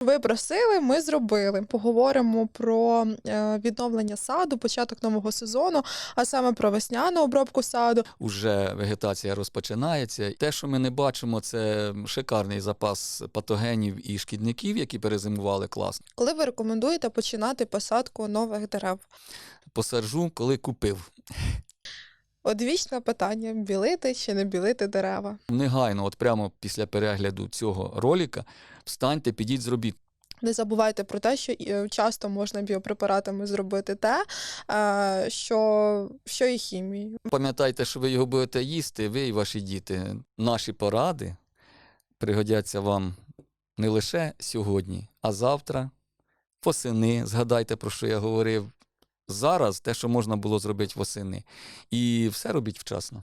Ви просили, ми зробили. Поговоримо про е, відновлення саду, початок нового сезону, а саме про весняну обробку саду. Уже вегетація розпочинається. Те, що ми не бачимо, це шикарний запас патогенів і шкідників, які перезимували класно. Коли ви рекомендуєте починати посадку нових дерев? Посаджу, коли купив. Одвічне питання: білити чи не білити дерева? Негайно, от прямо після перегляду цього ролика, встаньте, підіть, зробіть. Не забувайте про те, що е, часто можна біопрепаратами зробити те, е, що, що і хімією. Пам'ятайте, що ви його будете їсти, ви і ваші діти. Наші поради пригодяться вам не лише сьогодні, а завтра, восени. Згадайте, про що я говорив. Зараз те, що можна було зробити восени. І все робіть вчасно.